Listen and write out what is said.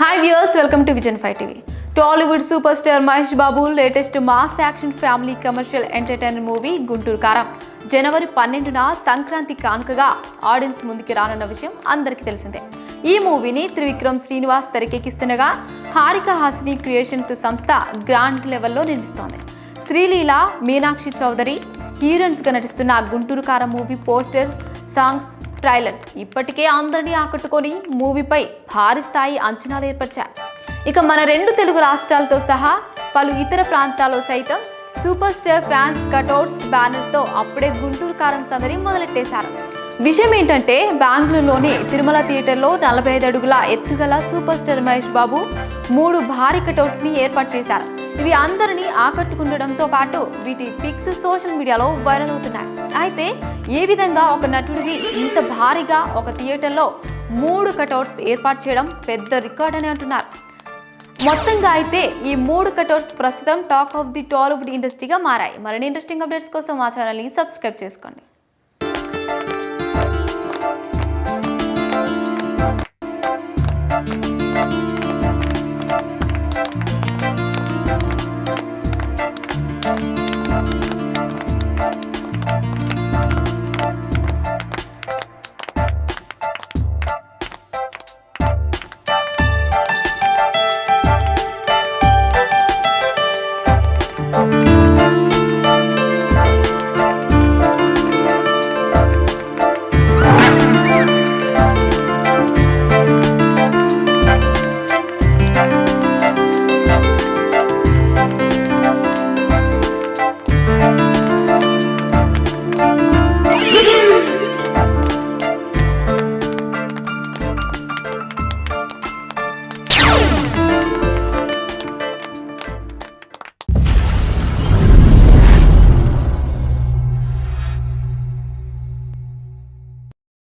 Hi viewers welcome to vision five TV Tollywood super star Mahesh Babu latest mass action family commercial entertainer movie Guntur Kaaram జనవరి పన్నెండున సంక్రాంతి కానుకగా audience ముందుకి రానున్న విషయం అందరికీ తెలిసిందే. ఈ మూవీని త్రివిక్రమ్ శ్రీనివాస్ తెరకెక్కిస్తుండగా హారిక హాసిని క్రియేషన్స్ సంస్థ గ్రాండ్ లెవెల్లో నిర్మిస్తోంది. శ్రీలీల మీనాక్షి చౌదరి హీరోయిన్స్గా నటిస్తున్న గుంటూరు కారం మూవీ పోస్టర్స్ సాంగ్స్ ట్రైలర్స్ ఇప్పటికే అందరినీ ఆకట్టుకొని మూవీపై భారీ స్థాయి అంచనాలు ఏర్పరిచాయి. ఇక మన రెండు తెలుగు రాష్ట్రాలతో సహా పలు ఇతర ప్రాంతాల్లో సైతం సూపర్ స్టార్ ఫ్యాన్స్ కటౌట్స్ బ్యానర్స్తో అప్పుడే గుంటూరు కారం సందడి మొదలెట్టేశారు. విషయం ఏంటంటే బెంగళూరులోని తిరుమల థియేటర్లో నలభై ఐదు అడుగుల ఎత్తుగల సూపర్ స్టార్ మహేష్ బాబు మూడు భారీ కటౌట్స్ని ఏర్పాటు చేశారు. ఇవి అందరినీ ఆకట్టుకుండడంతో పాటు వీటి పిక్స్ సోషల్ మీడియాలో వైరల్ అవుతున్నాయి. అయితే ఏ విధంగా ఒక నటుడివి ఇంత భారీగా ఒక థియేటర్లో మూడు కటౌట్స్ ఏర్పాటు చేయడం పెద్ద రికార్డ్ అని అంటున్నారు. మొత్తంగా అయితే ఈ మూడు కటౌట్స్ ప్రస్తుతం టాక్ ఆఫ్ ది టాలీవుడ్ ఇండస్ట్రీగా మారాయి. మరిన్ని ఇంట్రెస్టింగ్ అప్డేట్స్ కోసం మా ఛానల్ని సబ్స్క్రైబ్ చేసుకోండి.